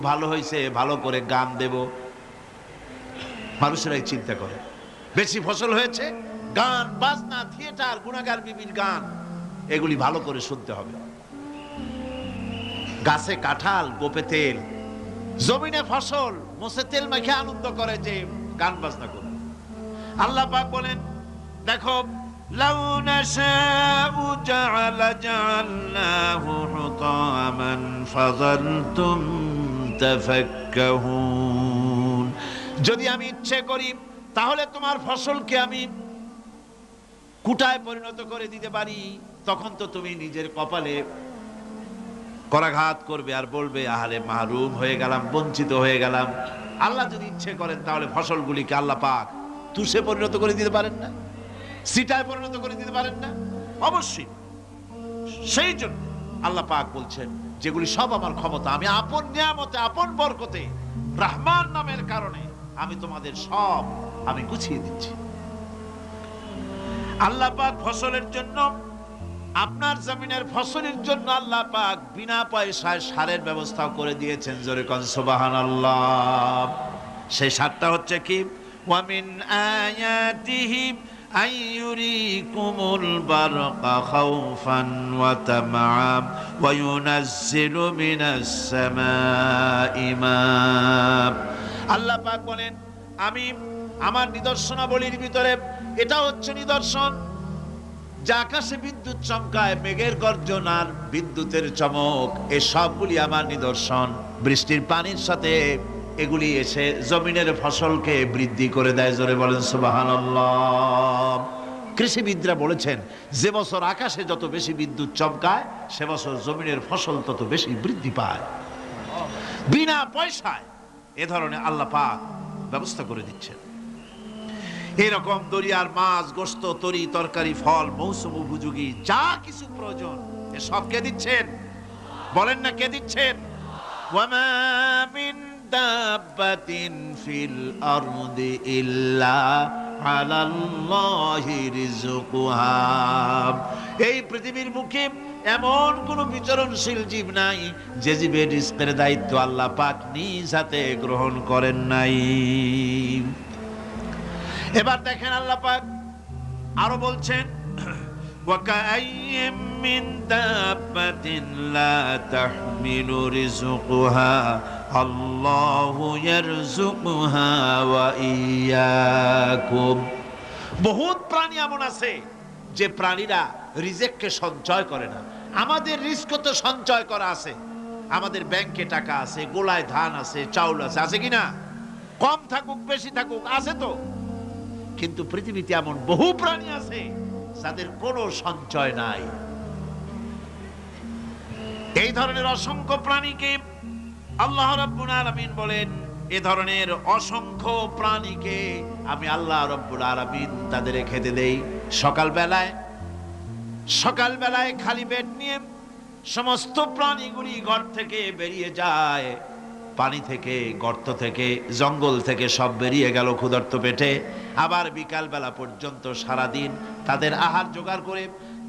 ভালো হয়েছে ভালো করে গান দেব মানুষেরাই চিন্তা করে বেশি ফসল হয়েছে গান বাজনা থিয়েটার গুণাগার বিবির গান এগুলি ভালো করে শুনতে হবে গাছে কাঁঠাল গোপে তেল জমিনে ফসল মোসে তেল মেখে আনন্দ করে যে গান বাজনা করে আল্লাহ পাক বলেন দেখো لو نشاء جعل جعلناه حطاما فظلتم তাফাক্কাহুন যদি আমি ইচ্ছে করি, তাহলে তোমার ফসলকে আমি কুটায় পরিণত করে দিতে পারি। তখন তো তুমি নিজের কপালে করাঘাত করবে আর বলবে, আহারে, মাহরুম হয়ে গেলাম, বঞ্চিত হয়ে গেলাম। আল্লাহ যদি ইচ্ছে করেন, তাহলে ফসলগুলিকে আল্লাহ পাক তুষে পরিণত করে দিতে পারেন না, সিটায় পরিণত করে দিতে পারেন না। অবশ্যই, সেই জন্য আল্লাহ পাক বলছেন, যেগুলি সব আমার ক্ষমতা, আমি আপন নিয়ামতে, আপন বরকতে, রহমান নামের কারণে আমি তোমাদের সব আমি গুছিয়ে দিচ্ছি। আল্লাহ পাক ফসলের জন্য, আপনার জমিনের ফসলের জন্য আল্লাহ পাক বিনা পয়সায় সারের ব্যবস্থাও করে দিয়েছেন, জোরে কন সুবহানাল্লাহ। সেই সারটা হচ্ছে কি? ওয়ামিন আয়াতিহি أن يريكم البرق خوفا وطمعا وينزل من السماء ماء আল্লাহ পাক বলেন আমি আমার নিদর্শনাবলীর ভিতরে এটা হচ্ছে নিদর্শন যে আকাশে বিদ্যুৎ চমকায় মেঘের গর্জন আর বিদ্যুতের চমক এ সবগুলি আমার নিদর্শন বৃষ্টির পানির সাথে এগুলি এসে জমিনের ফসলকে বৃদ্ধি করে দেয়। জোরে বলেন, সুবহানাল্লাহ। কৃষিবিদরা বলেছেন, যে বছর আকাশে যত বেশি বিদ্যুৎ চমকায়, সে বছর জমিনের ফসল তত বেশি বৃদ্ধি পায়। বিনা পয়সায় এ ধরনের আল্লাহ পাক ব্যবস্থা করে দিচ্ছেন। এরকম দরিয়ার মাছ, গোস্ত, তরি, তরকারি, ফল, মৌসুম উপযোগী, যা কিছু প্রয়োজন, এ সব কে দিচ্ছেন? বলেন না কে দিচ্ছেন? ওয়ামা দাব্বাতিন ফিল আরদি ইল্লা আলাল্লাহি রিজকুহা এই পৃথিবীর মুখে এমন কোন বিচরণশীল জীব নাই যে জীবের রিস্কের দায়িত্ব আল্লাহ পাক নিজ হাতে গ্রহণ করেন নাই এবার দেখেন আল্লাহ পাক আরো বলছেন وكأين من دابة لا تحمل رزقها আল্লাহু ইয়ারযুকুহা ওয়া ইয়াকুম বহুত প্রাণী এমন আছে যে প্রাণীরা রিজেককে সঞ্চয় করে না। আমাদের রিস্ক তো সঞ্চয় করা আছে। আমাদের ব্যাংকে টাকা আছে, গোলায় ধান আছে, চাউল আছে আছে কি না? কম থাকুক, বেশি থাকুক, আছে তো। কিন্তু পৃথিবীতে এমন বহু প্রাণী আছে যাদের কোনো সঞ্চয় নাই। এই ধরনের অসংখ্য প্রাণীকে আল্লাহ রাব্বুল আলামিন বলেন, এ ধরনের অসংখ্য প্রাণীকে আমি আল্লাহ রব্বুল আলামিন তাদের খেতে দেই। সকাল বেলায় সকাল বেলায় খালি পেট নিয়ে সমস্ত প্রাণীগুলি ঘর থেকে বেরিয়ে যায়। পানি থেকে, গর্ত থেকে, জঙ্গল থেকে সব বেরিয়ে গেল ক্ষুধার্ত পেটে। আবার বিকালবেলা পর্যন্ত সারাদিন তাদের আহার জোগাড় করে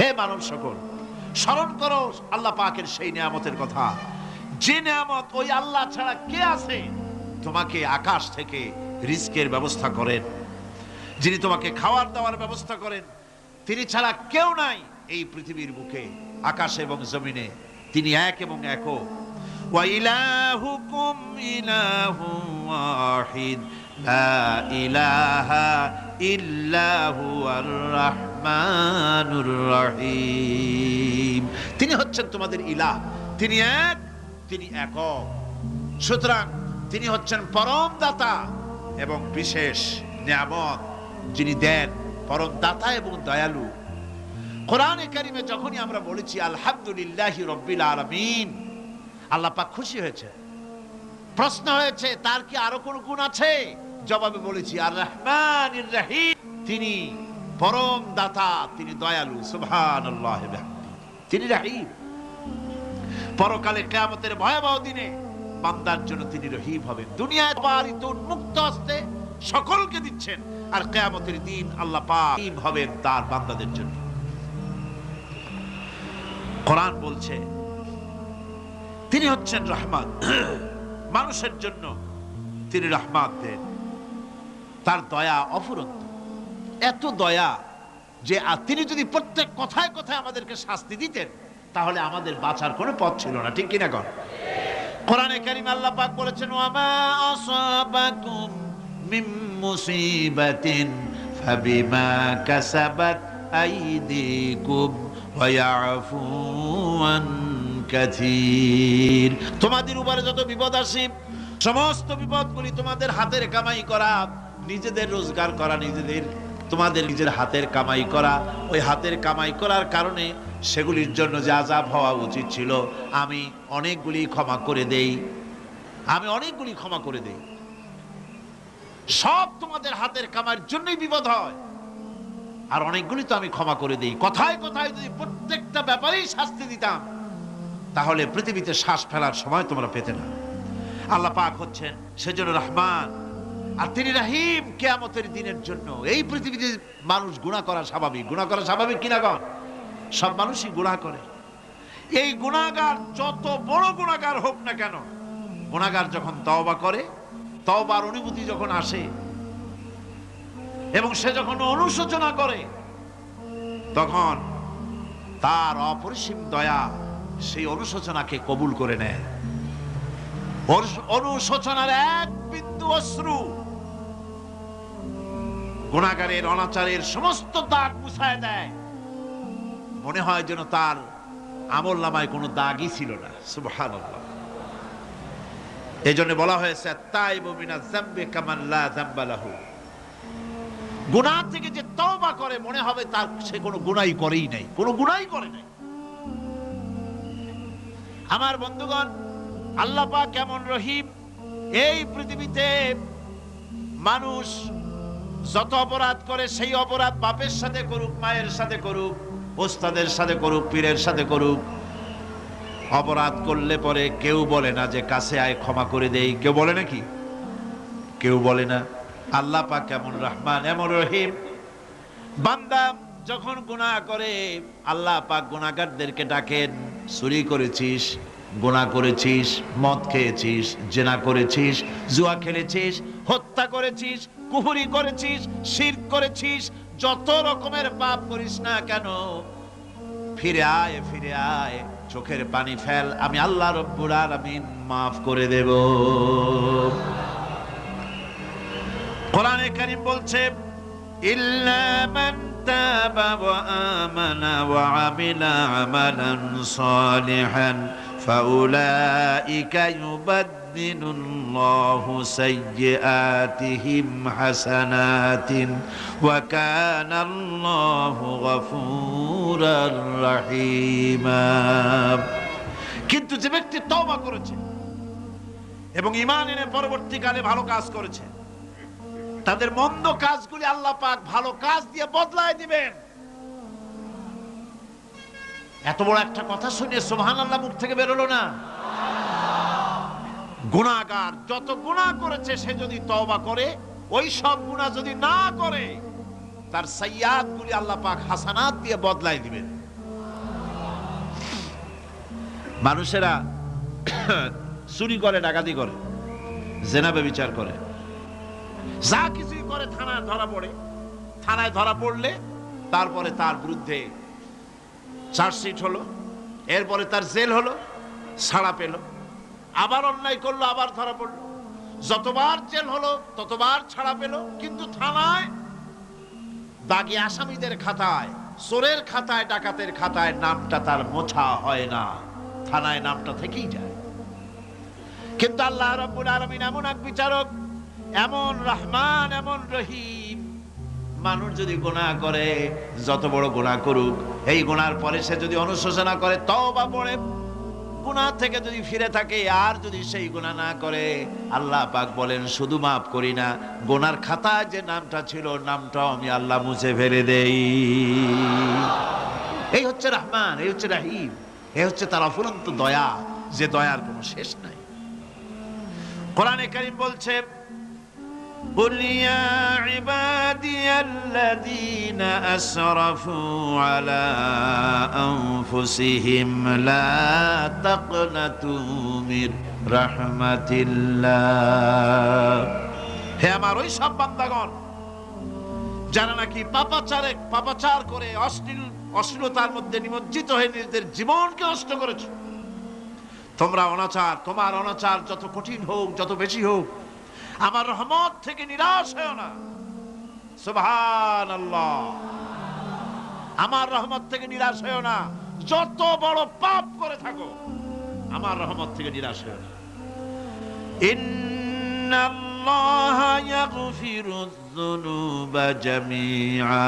হে মানব সকল, স্মরণ করো আল্লাহ পাকের সেই নিয়ামতের কথা। যে নিয়ামত ওই আল্লাহ ছাড়া কে আছে? তোমাকে আকাশ থেকে রিস্কের ব্যবস্থা করেন। যিনি তোমাকে খাওয়ার দাওয়ার ব্যবস্থা করেন, তিনি ছাড়া কেউ নাই এই পৃথিবীর বুকে, আকাশ এবং জমিনে। তিনি এক এবং একক। وإلهكم إله واحد لا إله إلا هو الرحمن الرحيم তিনি হচ্ছেন তোমাদের ইলাহ তিনি এক তিনি একক সুতরাং তিনি হচ্ছেন পরম দাতা এবং বিশেষ নিয়ামত যিনি দেন পরম দাতা এবং দয়ালু কোরআনে কারিমে যখনই আমরা বলেছি আলহামদুলিল্লাহ রব্বিল আলামিন আল্লাহ পাক খুশি হয়েছে। প্রশ্ন হয়েছে, তার কি আরও কোন গুণ আছে? জবাবে বলেছি, আর রহমান রাহিম। তিনি পরম দাতা, তিনি দয়ালু, সুবহানাল্লাহ তিনি রাহিম। পরকালে কেয়ামতের ভয়াবহ দিনে বান্দার জন্য তিনি রহিম হবেন। দুনিয়ায় পারিত হস্তে সকলকে দিচ্ছেন, আর কেয়ামতের দিন আল্লাহ পাক হবেন তার বান্দাদের জন্য। কোরআন বলছে তিনি হচ্ছেন রহমান। মানুষের জন্য তিনি রহমান দেন। তার দয়া অফুরন্ত। এত দয়া যে তিনি যদি প্রত্যেক কথায় কথায় আমাদেরকে শাস্তি দিতেন, তাহলে আমাদের বাঁচার কোনো পথ ছিল না। ঠিক কিনা কর কোরআনে কারিম আল্লাহ পাক বলেছেন মুসিবাতিন ফাবিমা কাসাবাত আইদিকুম ওয়া ইয়াফু আন কাথীর তোমাদের উপরে যত বিপদ আসে, সমস্ত বিপদগুলি তোমাদের হাতের কামাই করা, নিজেদের রোজগার করা, নিজেদের, তোমাদের নিজের হাতের কামাই করা। ওই হাতের কামাই করার কারণে সেগুলির জন্য যে আজাব হওয়া উচিত ছিল, আমি অনেকগুলি ক্ষমা করে দেই। আমি অনেকগুলি ক্ষমা করে দেই। সব তোমাদের হাতের কামাইয়ের জন্যই বিপদ হয়। আর অনেকগুলি তো আমি ক্ষমা করে দেই। কথায় কথায় যদি প্রত্যেকটা ব্যাপারেই শাস্তি দিতাম তাহলে পৃথিবীতে শ্বাস ফেলার সময় তোমরা পেতে না। আল্লাহ পাক হচ্ছেন সেজন্য রহমান। আর তিনি রাহিম কেয়ামতের দিনের জন্য। এই পৃথিবীতে মানুষ গুণা করা স্বাভাবিক। গুণা করা স্বাভাবিক কিনা কর সব মানুষই গুণা করে। এই গুণাগার যত বড় গুণাগার হোক না কেন গুণাগার যখন তওবা করে, তওবার অনুভূতি যখন আসে, এবং সে যখন অনুশোচনা করে, তখন তার অপরিসীম দয়া সেই অনুশোচনাকে কবুল করে নেয়। অনুশোচনার এক বিন্দু অশ্রু। গুণাগারের, অনাচারের সমস্ত দাগ মুছায় দেয়। মনে হয় যেন তার আমল নামায় কোনো দাগই ছিল না। সুবহান এই জন্য বলা হয়েছে তাই বমিনা জাম্বে কামাল্লা জাম্বালাহু গুনাহ থেকে যে তওবা করে, মনে হবে তার সে কোনো গুনাই করেই নাই। কোনো গুনাই করে নাই। আমার বন্ধুগণ, আল্লাহ কেমন রহিম। এই পৃথিবীতে মানুষ যত অপরাধ করে, সেই অপরাধ বাপের সাথে করুক, মায়ের সাথে করুক, ওস্তাদের সাথে করুক, পীরের সাথে করুক। অপরাধ করলে পরে কেউ বলে না যে, কাছে আয়, ক্ষমা করে দেই। কেউ বলে নাকি? কেউ বলে না। আল্লাহ পাক কেমন রহমান, এমন রহিম। বান্দা যখন গুনাহ করে, আল্লাহ পাক গুনাহগারদেরকে ডাকেন। চুরি করেছিস গুনাহ করেছিস, মদ খেয়েছিস, জেনা করেছিস, জুয়া খেলেছিস, হত্যা করেছিস, কুহুরি করেছিস শির করেছিস, যত রকমের পাপ করিস না কেন? ফিরে আয় ফিরে আয়, চোখের পানি ফেল, আমি আল্লাহ রব্বুল আলামিন মাফ করে দেব। কোরআনে কারীম বলছে ওয়া আমানা ওয়া আমিলা আমালান সালিহান ফাউলাইকা ইউবাদদিলু আল্লাহু সাইয়্যাতিহিম হাসানাতিন ওয়া কানা আল্লাহু গফুরার রাহিমা কিন্তু যে ব্যক্তি তওবা করেছে এবং ইমান এনে পরবর্তীকালে ভালো কাজ করেছে তাদের মন্দ কাজগুলি আল্লাহ পাক ভালো কাজ দিয়ে বদলায় দিবেন। এত বড় একটা কথা শুনে সোহান আল্লাহ মুখ থেকে বেরোলো না। গুণাগার যত গুণা করেছে, সে যদি তওবা করে, ওই সব গুণা যদি না করে, তার সাইয়াদ গুলি আল্লাহ পাক হাসানাত দিয়ে বদলাই দিবেন। মানুষেরা চুরি করে, ডাকাতি করে জেনাবে বিচার করে। যা কিছুই করে থানায় ধরা পড়ে, থানায় ধরা পড়লে তারপরে তার বিরুদ্ধে চার্জশিট হলো, এরপরে তার জেল হলো ছাড়া পেল। আবার অন্যায় করল, আবার ধরা পড়ল। যতবার জেল হলো, ততবার ছাড়া পেল, কিন্তু থানায় দাগি আসামিদের খাতায়, চোরের খাতায়, ডাকাতের খাতায় নামটা তার মোছা হয় না। থানায় নামটা থেকেই যায়। কিন্তু আল্লাহ রাব্বুল আলামিন এমন এক বিচারক এমন রহমান, এমন রহিম। মানুষ যদি গোনা করে, যত বড় গোনা করুক, এই গোনার পরে সে যদি অনুশোচনা করে, তওবা পড়ে। গুনাহ থেকে যদি ফিরে থাকে, আর যদি সেই গুনাহ না করে, আল্লাহ পাক বলেন, শুধু মাফ করি না গোনার খাতায় যে নামটা ছিল, নামটাও আমি আল্লাহ মুছে ফেলে দেই। এই হচ্ছে রহমান, এই হচ্ছে রাহিম, এই হচ্ছে তার অফুরন্ত দয়া, যে দয়ার কোনো শেষ নাই। কোরআনে কারিম বলছে قل يا عبادي الذين أسرفوا على أنفسهم لا تقنطوا من رحمة الله হে আমার ওই সব বান্দাগণ যারা নাকি পাপাচারে পাপাচার করে অশ্লীল অশ্লীলতার মধ্যে নিমজ্জিত হয়ে নিজেদের জীবনকে নষ্ট করেছো তোমরা অনাচার তোমার অনাচার যত কঠিন হোক যত বেশি হোক আমার রহমত থেকে নিরাশ হয় না। সুবহান আমার রহমত থেকে নিরাশ হয় না। যত বড় পাপ করে থাকো, আমার রহমত থেকে নিরাশ হয় না। ইন্নাল্লাহ ইয়াগফিরু যুনুবা জামিআ,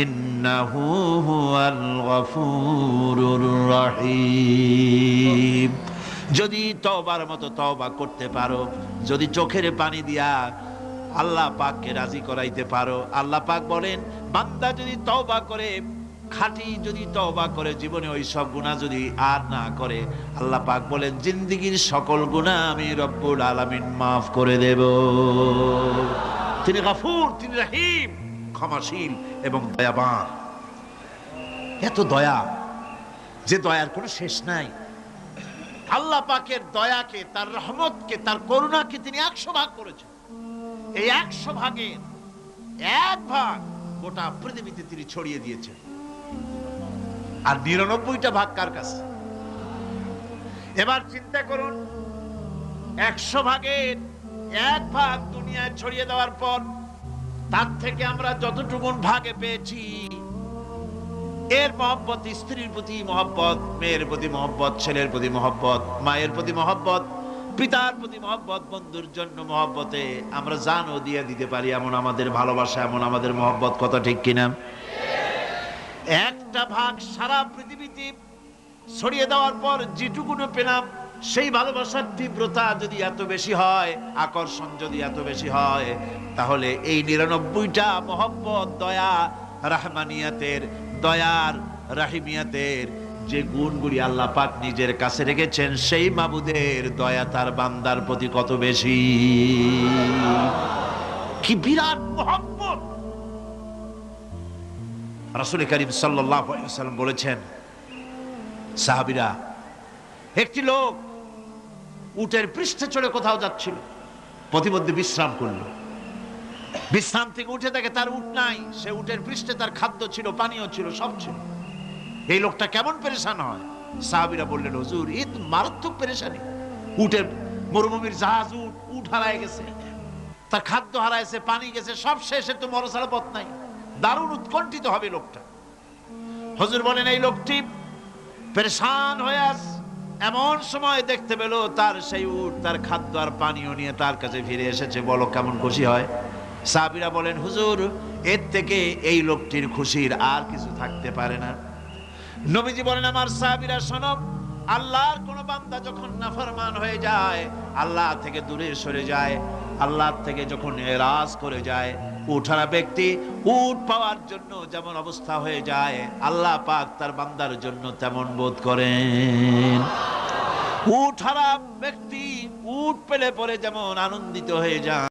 ইন্নাহু হুয়াল গফুরুর রহিম। যদি তওবার মতো তওবা করতে পারো, যদি চোখের পানি দিয়া আল্লাহ পাককে রাজি করাইতে পারো, আল্লাহ পাক বলেন, বান্দা যদি তওবা করে, খাঁটি যদি তওবা করে, জীবনে ওই সব গুণা যদি আর না করে, আল্লাহ পাক বলেন, জিন্দিগির সকল গুণা আমি রব্বুল আলামিন মাফ করে দেব। তিনি গাফুর, তিনি রাহিম, ক্ষমাশীল এবং দয়াবান। এত দয়া, যে দয়ার কোনো শেষ নাই। আল্লাহ পাকের দয়াকে, তার রহমতকে, তার করুণাকে তিনি একশো ভাগ করেছেন। এই একশো ভাগের এক ভাগ গোটা পৃথিবীতে তিনি ছড়িয়ে দিয়েছেন। আর নিরানব্বইটা ভাগ কার কাছে? এবার চিন্তা করুন, একশো ভাগের এক ভাগ দুনিয়ায় ছড়িয়ে দেওয়ার পর তার থেকে আমরা যতটুকুন ভাগে পেয়েছি এর মহব্বত, স্ত্রীর প্রতি মহব্বত, মেয়ের প্রতি মহব্বত, ছেলের প্রতি মহব্বত, মায়ের প্রতি মহব্বত, পিতার প্রতি মহব্বত, বন্ধুর জন্য মহব্বতে আমরা জানও দিয়ে দিতে পারি এমন আমাদের ভালোবাসা, এমন আমাদের মহব্বত কত ঠিক কিনা? একটা ভাগ সারা পৃথিবীতে ছড়িয়ে দেওয়ার পর যেটুকুনো পেলাম, সেই ভালোবাসার তীব্রতা যদি এত বেশি হয়, আকর্ষণ যদি এত বেশি হয়, তাহলে এই নিরানব্বইটা মহব্বত, দয়া, রাহমানিয়াতের দয়ার রাহিমিয়াতের যে গুণগুলি আল্লাহ পাক নিজের কাছে রেখেছেন, সেই মাবুদের দয়া তার বান্দার প্রতি কত বেশি। কি বিরাট মহব্বত! রাসুল করিম সাল্লাম বলেছেন, সাহাবিরা, একটি লোক উটের পৃষ্ঠে চড়ে কোথাও যাচ্ছিল প্রতিমধ্যে বিশ্রাম করল। বিশ্রাম থেকে উঠে দেখে তার উট নাই। সে উটের পৃষ্ঠে তার খাদ্য ছিল, পানীয় ছিল, সব ছিল। এই লোকটা কেমন পেরেশান হয়? সাহাবিরা বললেন, হুজুর তো মারাত্মক পেরেশানি। উটের মরুভূমির জাহাজ উট উট হারায় গেছে। তার খাদ্য হারাইছে, পানি গেছে, সব শেষে তো মর ছাড়া পথ নাই। দারুণ উৎকণ্ঠিত হবে লোকটা। হজুর বলেন, এই লোকটি পেরেশান হয়ে আস এমন সময় দেখতে পেল, তার সেই উঠ তার খাদ্য আর পানীয় নিয়ে তার কাছে ফিরে এসেছে। বলো, কেমন খুশি হয়? সাবিরা বলেন, হুজুর, এর থেকে এই লোকটির খুশির আর কিছু থাকতে পারে না। নবীজি বলেন, আমার সাহাবিরা, শোনো, আল্লাহর কোন বান্দা যখন নাফরমান হয়ে যায়, আল্লাহ থেকে দূরে সরে যায়, আল্লাহ থেকে যখন এরাজ করে যায়, উঠারা ব্যক্তি উট পাওয়ার জন্য যেমন অবস্থা হয়ে যায়, আল্লাহ পাক তার বান্দার জন্য তেমন বোধ করেন। উঠারা ব্যক্তি উট পেলে পরে যেমন আনন্দিত হয়ে যায়।